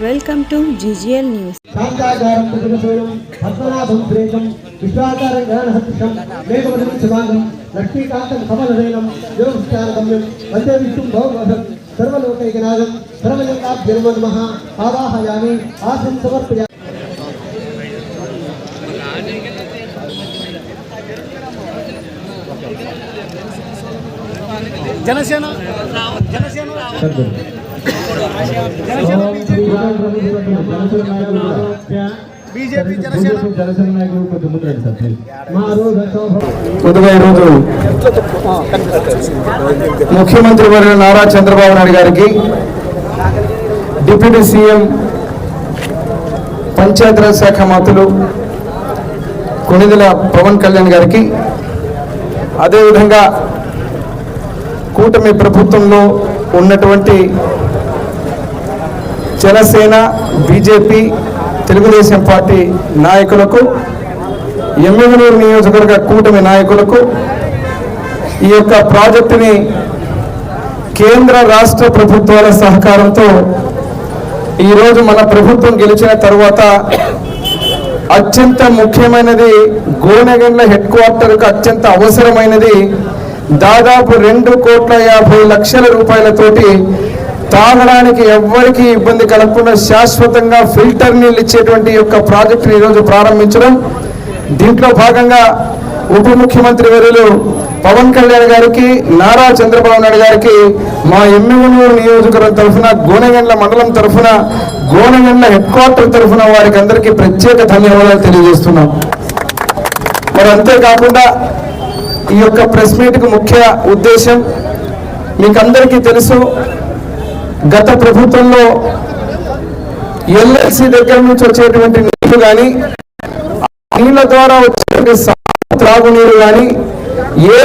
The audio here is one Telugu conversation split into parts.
Welcome to GGL news. శాంతాకారం ప్రతిమశూలం పద్మనాభం ప్రేతం విశ్వాకారం జ్ఞానహర్షం మేఘవదం శివాంగం లక్ష్మీకాంతం కమలనయనం యోగస్థానగమ్యం వందే విష్ణుం భౌమహం సర్వలోకైకనాథం సర్వలింగాభ్యర్మో నమః ఆవాహయామి ఆసం సమర్పయామి జనసేన జనసేన ఈరోజు ముఖ్యమంత్రి వర్యులు నారా చంద్రబాబు నాయుడు గారికి డిప్యూటీ సీఎం పంచాయతీరాజ్ శాఖ మంత్రులు కొణిదల పవన్ కళ్యాణ్ గారికి అదేవిధంగా కూటమి ప్రభుత్వంలో ఉన్నటువంటి జనసేన బీజేపీ తెలుగుదేశం పార్టీ నాయకులకు ఎమ్మెగనూరు నియోజకవర్గ కూటమి నాయకులకు ఈ యొక్క ప్రాజెక్టుని కేంద్ర రాష్ట్ర ప్రభుత్వాల సహకారంతో ఈరోజు మన ప్రభుత్వం గెలిచిన తర్వాత అత్యంత ముఖ్యమైనది గోనెగండ్ల హెడ్ క్వార్టర్కు అత్యంత అవసరమైనది దాదాపు రెండు కోట్ల యాభై లక్షల రూపాయలతోటి తాగడానికి ఎవ్వరికి ఇబ్బంది కలగకుండా శాశ్వతంగా ఫిల్టర్ నీళ్ళు ఇచ్చేటువంటి యొక్క ప్రాజెక్టును ఈరోజు ప్రారంభించడం. దీంట్లో భాగంగా ఉప ముఖ్యమంత్రి వర్యులు పవన్ కళ్యాణ్ గారికి నారా చంద్రబాబు నాయుడు గారికి మా ఎమ్మెగనూరు నియోజకవర్గం తరఫున గోనగండ్ల మండలం తరఫున గోనగండ్ల హెడ్ క్వార్టర్ తరఫున వారికి అందరికీ ప్రత్యేక ధన్యవాదాలు తెలియజేస్తున్నాం. మరి అంతేకాకుండా ఈ యొక్క ప్రెస్ మీట్కు ముఖ్య ఉద్దేశం మీకు అందరికీ తెలుసు గత ప్రభుత్వంలో ఎల్ఎల్సి దగ్గర నుంచి వచ్చేటువంటి నీళ్ళు కానీ నీళ్ళ ద్వారా వచ్చే త్రాగునీరు కానీ ఏ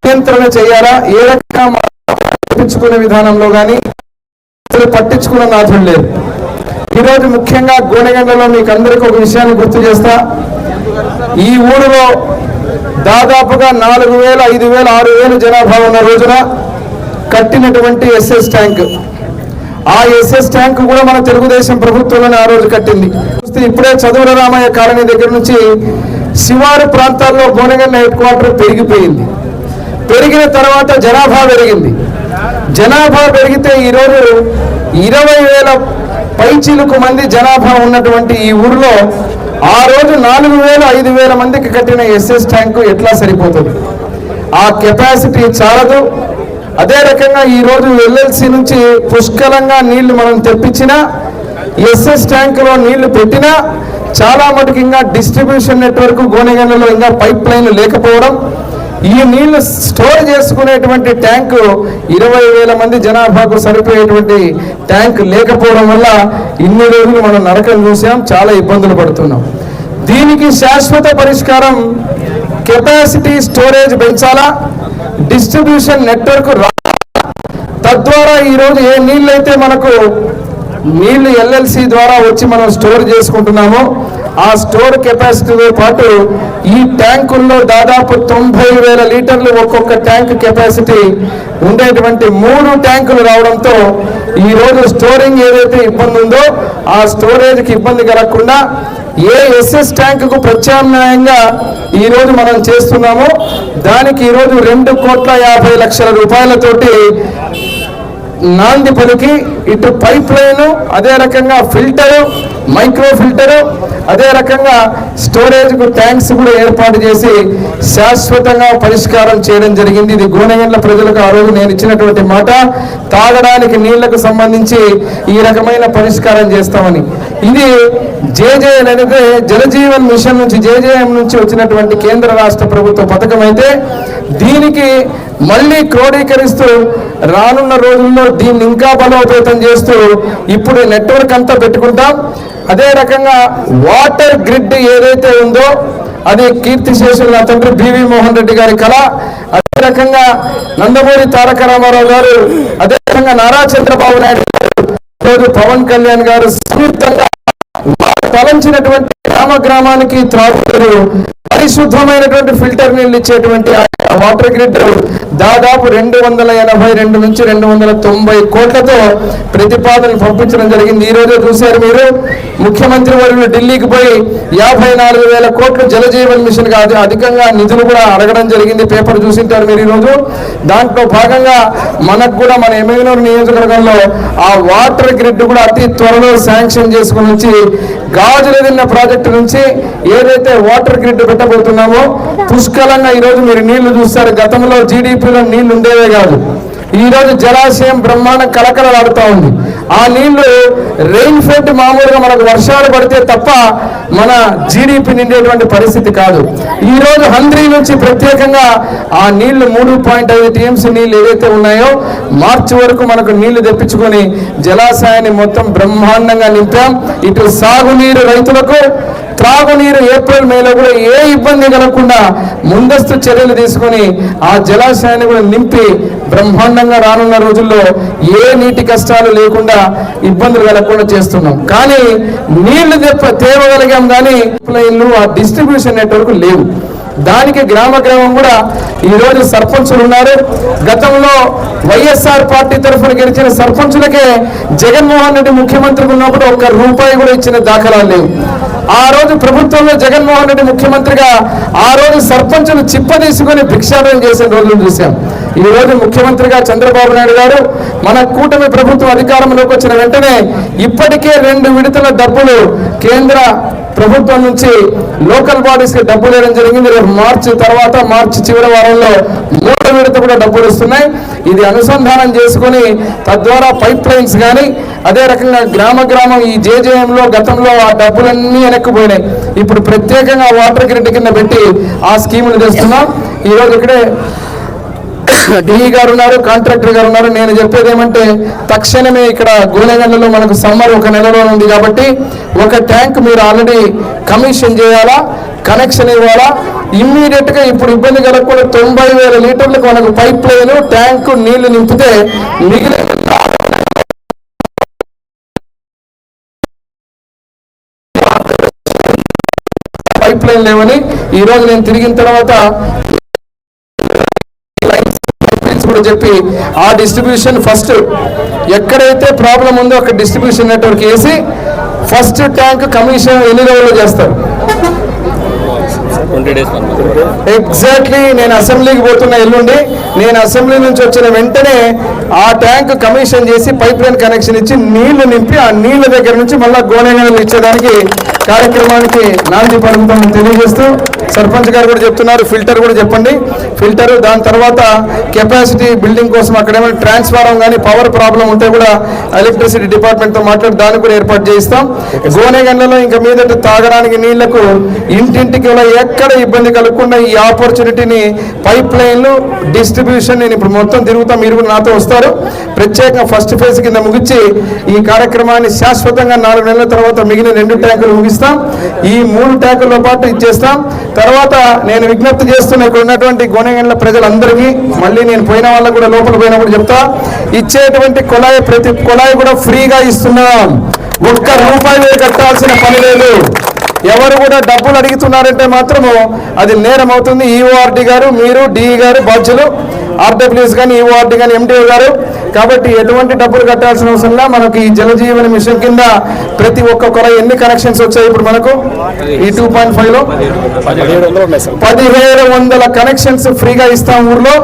నియంత్రణ చేయాలా ఏ రకంగా పట్టించుకునే విధానంలో కానీ అసలు పట్టించుకున్న నాథుడు లేదు ఈరోజు ముఖ్యంగా గోనెగండలో మీకు అందరికీ ఒక విషయాన్ని గుర్తు చేస్తా. ఈ ఊరిలో దాదాపుగా నాలుగు వేల ఐదు వేల ఆరు వేలు జనాభా ఉన్న రోజున కట్టినటువంటి ఎస్ఎస్ ట్యాంక్. ఆ ఎస్ఎస్ ట్యాంక్ కూడా మన తెలుగుదేశం ప్రభుత్వంలోనే ఆ రోజు కట్టింది. చూస్తే ఇప్పుడే చదువుల రామయ్య కాలనీ దగ్గర నుంచి శివారు ప్రాంతాల్లో గోనగల్ల హెడ్ క్వార్టర్ పెరిగిపోయింది. పెరిగిన తర్వాత జనాభా పెరిగింది. జనాభా పెరిగితే ఈరోజు ఇరవై వేల పైచిలుకు మంది జనాభా ఉన్నటువంటి ఈ ఊరిలో ఆ రోజు నాలుగు వేల ఐదు వేల మందికి కట్టిన ఎస్ఎస్ ట్యాంకు ఎట్లా సరిపోతుంది? ఆ కెపాసిటీ చాలదు. అదే రకంగా ఈ రోజు ఎల్ఎల్సి నుంచి పుష్కలంగా నీళ్ళు మనం తెప్పించినా ఎస్ఎస్ ట్యాంకులో నీళ్ళు పెట్టినా చాలా మటుకు ఇంకా డిస్ట్రిబ్యూషన్ నెట్వర్క్ గోనెగండలో ఇంకా పైప్ లైన్ లేకపోవడం ఈ నీళ్ళు స్టోర్ చేసుకునేటువంటి ట్యాంకు ఇరవై వేల మంది జనాభాకు సరిపోయేటువంటి ట్యాంక్ లేకపోవడం వల్ల ఇన్ని రోజులు మనం నరకం చూసాం చాలా ఇబ్బందులు పడుతున్నాం. దీనికి శాశ్వత పరిష్కారం కెపాసిటీ స్టోరేజ్ పెంచాలా? డిస్ట్రిబ్యూషన్ నెట్వర్క్ రా తద్వారా ఈరోజు ఏ నీళ్ళైతే మనకు నీళ్ళు ఎల్ఎల్సి ద్వారా వచ్చి మనం స్టోర్ చేసుకుంటున్నామో ఆ స్టోర్ కెపాసిటీతో పాటు ఈ ట్యాంకుల్లో దాదాపు తొంభై వేల లీటర్లు ఒక్కొక్క ట్యాంక్ కెపాసిటీ ఉండేటువంటి మూడు ట్యాంకులు రావడంతో ఈరోజు స్టోరింగ్ ఏదైతే ఇబ్బంది ఉందో ఆ స్టోరేజ్కి ఇబ్బంది కలగకుండా ఏ ఎస్ఎస్ ట్యాంకుకు ప్రత్యామ్నాయంగా ఈ రోజు మనం చేస్తున్నామో దానికి ఈరోజు రెండు కోట్ల యాభై లక్షల రూపాయలతోటి నాంది పలికి ఇటు పైప్ లైను అదే రకంగా ఫిల్టరు మైక్రో ఫిల్టరు అదే రకంగా స్టోరేజ్కు ట్యాంక్స్ కూడా ఏర్పాటు చేసి శాశ్వతంగా పరిష్కారం చేయడం జరిగింది. ఇది గోనగండ్ల ప్రజలకు ఆ రోజు నేను ఇచ్చినటువంటి మాట. తాగడానికి నీళ్ళకు సంబంధించి ఈ రకమైన పరిష్కారం చేస్తామని. ఇది జేజేఎన్ అనేది జలజీవన్ మిషన్ నుంచి జేజేఎం నుంచి వచ్చినటువంటి కేంద్ర రాష్ట్ర ప్రభుత్వ పథకం అయితే దీనికి మళ్ళీ క్రోడీకరిస్తూ రానున్న రోజుల్లో దీన్ని ఇంకా బలోపేతం చేస్తూ ఇప్పుడు నెట్వర్క్ అంతా పెట్టుకుంటాం. అదే రకంగా వాటర్ గ్రిడ్ ఏదైతే ఉందో అది కీర్తి శేషులు నా తండ్రి బివి మోహన్ రెడ్డి గారి కళ. అదే రకంగా నందమూరి తారక రామారావు గారు అదే రకంగా నారా చంద్రబాబు నాయుడు గారు పవన్ కళ్యాణ్ గారు సంయుక్తంగా తలంచినటువంటి గ్రామ గ్రామానికి త్రాగుతారు పరిశుద్ధమైనటువంటి ఫిల్టర్ నీళ్ళు ఇచ్చేటువంటి ఆ వాటర్ గ్రిడ్ దాదాపు రెండు వందల ఎనభై రెండు నుంచి రెండు వందల తొంభై కోట్లతో ప్రతిపాదనలు పంపించడం జరిగింది. ఈ రోజే చూశారు మీరు ముఖ్యమంత్రి వర్యులు ఢిల్లీకి పోయి యాభై నాలుగు వేల కోట్లు జలజీవన్ మిషన్గా అధికంగా నిధులు కూడా అడగడం జరిగింది. పేపర్ చూసింటారు మీరు ఈరోజు. దాంట్లో భాగంగా మనకు కూడా మన ఎమ్మెగనూరు నియోజకవర్గంలో ఆ వాటర్ గ్రిడ్ కూడా అతి త్వరలో శాంక్షన్ చేసుకుని వచ్చి గాజుల తిన్న ప్రాజెక్టు నుంచి ఏదైతే వాటర్ గ్రిడ్ పెట్టబోతున్నామో పుష్కలంగా ఈరోజు మీరు నీళ్ళు చూస్తారు. గతంలో జీడిపిలో నీళ్ళు ఉండేవే కాదు. ఈ రోజు జలాశయం బ్రహ్మాండం కలకలలాడుతూ ఉంది. ఆ నీళ్ళు రెయిన్ ఫెడ్ మామూలుగా మనకు వర్షాలు పడితే తప్ప మన జీడిపి నిండేటువంటి పరిస్థితి కాదు. ఈ రోజు హంద్రీ నుంచి ప్రత్యేకంగా ఆ నీళ్ళు మూడు పాయింట్ ఐదు టీఎంసీ నీళ్ళు ఏవైతే ఉన్నాయో మార్చి వరకు మనకు నీళ్ళు తెప్పించుకొని జలాశయాన్ని మొత్తం బ్రహ్మాండంగా నింపాం. ఇటు సాగునీరు రైతులకు త్రాగునీరు ఏప్రిల్ మేలో కూడా ఏ ఇబ్బంది కలగకుండా ముందస్తు చర్యలు తీసుకొని ఆ జలాశయాన్ని కూడా నింపి బ్రహ్మాండంగా రానున్న రోజుల్లో ఏ నీటి కష్టాలు లేకుండా ఇబ్బందులు కలగకుండా చేస్తున్నాం. కానీ నీళ్ళు తెప్ప తేవగలిగాం కానీ లైన్లు ఆ డిస్ట్రిబ్యూషన్ నెట్వర్క్ లేవు. దానికి గ్రామ గ్రామం కూడా ఈ రోజు సర్పంచులు ఉన్నారు. గతంలో వైఎస్ఆర్ పార్టీ తరఫున గెలిచిన సర్పంచులకే జగన్మోహన్ రెడ్డి ముఖ్యమంత్రి ఉన్నప్పుడు ఒక్క రూపాయి కూడా ఇచ్చిన దాఖలాలు లేవు. ఆ రోజు ప్రభుత్వంలో జగన్మోహన్ రెడ్డి ముఖ్యమంత్రిగా ఆ రోజు సర్పంచులు చిప్ప తీసుకొని భిక్షాటన చేసిన రోజులు చూసాం. ఈ రోజు ముఖ్యమంత్రిగా చంద్రబాబు నాయుడు గారు మన కూటమి ప్రభుత్వం అధికారంలోకి వచ్చిన వెంటనే ఇప్పటికే రెండు విడతల డబ్బులు కేంద్ర ప్రభుత్వం నుంచి లోకల్ బాడీస్కి డబ్బులు వేయడం జరిగింది. రేపు మార్చి తర్వాత మార్చి చివరి వారంలో మూడో విడత కూడా డబ్బులు వస్తున్నాయి. ఇది అనుసంధానం చేసుకొని తద్వారా పైప్ లైన్స్ కానీ అదే రకంగా గ్రామ గ్రామం ఈ జేజేఎంలో గతంలో ఆ డబ్బులన్నీ వెనక్కిపోయినాయి. ఇప్పుడు ప్రత్యేకంగా వాటర్ గ్రిడ్ కింద పెట్టి ఆ స్కీములు తెస్తున్నాం ఈ రోజు ఇక్కడే డిఈ గారు ఉన్నారు కాంట్రాక్టర్ గారు ఉన్నారు. నేను చెప్పేది ఏమంటే తక్షణమే ఇక్కడ గోనెగండ్లలో మనకు సమ్మర్ ఒక నెలలో ఉంది కాబట్టి ఒక ట్యాంక్ మీరు ఆల్రెడీ కమిషన్ చేయాలా కనెక్షన్ ఇవ్వాలా? ఇమ్మీడియట్గా ఇప్పుడు ఇబ్బంది కలగకుండా తొంభై వేల లీటర్లకు మనకు పైప్ లైన్ ట్యాంకు నీళ్ళు నింపితే మిగిలిన పైప్ లైన్ లేవని ఈరోజు నేను తిరిగిన తర్వాత అని చెప్పి ఆ డిస్ట్రిబ్యూషన్ ఫస్ట్ ఎక్కడైతే ప్రాబ్లం ఉందో అక్కడ డిస్ట్రిబ్యూషన్ నెట్వర్క్ వేసి ఫస్ట్ ట్యాంక్ కమిషన్ ఎన్ని రోజుల్లో చేస్తారు? ఎగ్జాక్ట్లీ నేను అసెంబ్లీకి పోతున్న ఎల్లుండి నేను అసెంబ్లీ నుంచి వచ్చిన వెంటనే ఆ ట్యాంక్ కమిషన్ చేసి పైప్ లైన్ కనెక్షన్ ఇచ్చి నీళ్ళు నింపి ఆ నీళ్ళ దగ్గర నుంచి మళ్ళా గోనెగలు ఇచ్చేదానికి కార్యక్రమానికి నాంది పలుకుతామని తెలియజేస్తూ సర్పంచ్ గారు కూడా చెప్తున్నారు ఫిల్టర్ కూడా చెప్పండి. ఫిల్టర్ దాని తర్వాత కెపాసిటీ బిల్డింగ్ కోసం అక్కడ ఏమైనా ట్రాన్స్ఫారం కానీ పవర్ ప్రాబ్లం ఉంటే కూడా ఎలక్ట్రిసిటీ డిపార్ట్మెంట్తో మాట్లాడి దానికి కూడా ఏర్పాటు చేయిస్తాం. గోనెగండ్లలో ఇంకా మీదట తాగడానికి నీళ్ళకు ఇంటింటికి కూడా ఎక్కడ ఇబ్బంది కలగకుండా ఈ ఆపర్చునిటీని పైప్ లైన్లు డిస్ట్రిబ్యూషన్ నేను ఇప్పుడు మొత్తం తిరుగుతాం మీరు కూడా నాతో వస్తారు. ప్రత్యేకంగా ఫస్ట్ ఫేజ్ కింద ముగించి ఈ కార్యక్రమాన్ని శాశ్వతంగా నాలుగు నెలల తర్వాత మిగిలిన రెండు ట్యాంకులు ముగిస్తాం. ఈ మూడు ట్యాంకులతో పాటు ఇచ్చేస్తాం తర్వాత నేను విజ్ఞప్తి చేస్తున్న ఇక్కడ ఉన్నటువంటి గోనెగండ్ల ప్రజలందరికీ మళ్ళీ నేను పోయిన వాళ్ళకు కూడా లోపల పోయినప్పుడు చెప్తా ఇచ్చేటువంటి కుళాయి ప్రతి కుళాయి కూడా ఫ్రీగా ఇస్తున్నాం. ఒక్క రూపాయి కట్టాల్సిన పని లేదు. ఎవరు కూడా డబ్బులు అడుగుతున్నారంటే మాత్రము అది నేరం అవుతుంది ఈఓఆర్డి గారు మీరు డిఈ గారు బాధ్యులు ఆర్డబ్ల్యూఎస్ కానీ ఈఓఆర్డి కానీ ఎండిఓ గారు. కాబట్టి ఎటువంటి డబ్బులు కట్టాల్సిన అవసరం లే. మనకి ఈ జలజీవన మిషన్ కింద ప్రతి ఒక్క కొర ఎన్ని కనెక్షన్స్ వచ్చాయి ఇప్పుడు మనకు? ఈ టూ పాయింట్ ఫైవ్లో? పదిహేడు వందలు ఉన్నాయి సార్. పదిహేడు వందల కనెక్షన్స్ ఫ్రీగా ఇస్తాం ఊర్లో.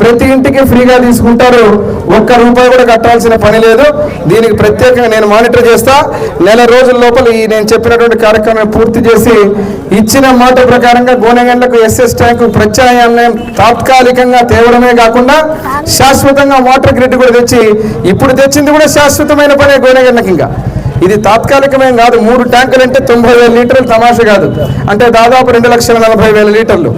ప్రతి ఇంటికి ఫ్రీగా తీసుకుంటారు. ఒక్క రూపాయి కూడా కట్టాల్సిన పని లేదు. దీనికి ప్రత్యేకంగా నేను మానిటర్ చేస్తా. నెల రోజుల లోపల ఈ నేను చెప్పినటువంటి కార్యక్రమం పూర్తి చేసి ఇచ్చిన మాట ప్రకారంగా గోనెగండ్లకు ఎస్ఎస్ ట్యాంకు ప్రత్యామ్నాయం తాత్కాలికంగా తేవడమే కాకుండా శాశ్వతంగా వాటర్ గ్రిడ్ కూడా తెచ్చి ఇప్పుడు తెచ్చింది కూడా శాశ్వతమైన పనే గోనెగండ్లకి ఇంకా. ఇది తాత్కాలికమేం కాదు. మూడు ట్యాంకులు అంటే తొంభై వేల లీటర్లు తమాష కాదు. అంటే దాదాపు రెండు లక్షల నలభై వేల లీటర్లు.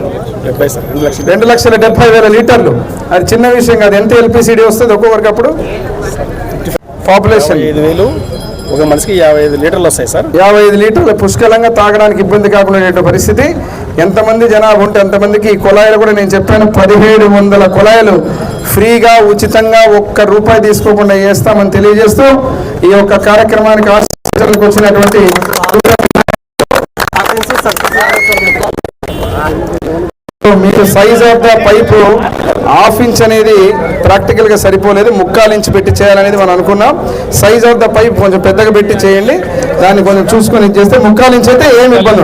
డెబ్బై సార్ రెండు లక్షలు. రెండు లక్షల డెబ్బై వేల లీటర్లు. అది చిన్న విషయం కాదు. ఎంత ఎల్పిసిడి వస్తుంది ఒక్కొక్కరికి అప్పుడు? పాపులేషన్ ఐదు వేలు. ఒక మనిషికి యాభై ఐదు లీటర్లు వస్తాయి సార్. యాభై ఐదు లీటర్లు పుష్కలంగా తాగడానికి ఇబ్బంది కాకుండా పరిస్థితి. ఎంతమంది జనాభా ఉంటే అంతమందికి ఈ కుళాయిలు కూడా నేను చెప్పాను. పదిహేడు వందల కుళాయిలు ఫ్రీగా ఉచితంగా ఒక్క రూపాయి తీసుకోకుండా చేస్తామని తెలియజేస్తూ ఈ యొక్క కార్యక్రమానికి ఆశీర్వదించడానికి వచ్చినటువంటి మీకు size of the pipe half inch అనేది ప్రాక్టికల్గా సరిపోలేదు. ముక్కాలు ఇంచ్ పెట్టి చేయాలనేది మనం అనుకున్నాం. సైజ్ ఆఫ్ ద పైప్ కొంచెం పెద్దగా పెట్టి చేయండి. దాన్ని కొంచెం చూసుకొని చేస్తే ముక్కాలు ఇంచ్ అయితే ఏమి ఇబ్బంది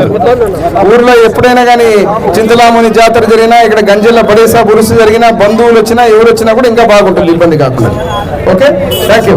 ఊర్లో ఎప్పుడైనా కానీ చింతలాముని జాతర జరిగినా ఇక్కడ గంజల్లో పడేసా బురుసు జరిగినా బంధువులు వచ్చినా ఎవరు వచ్చినా కూడా ఇంకా బాగుంటుంది ఇబ్బంది కాకుండా. Okay thank you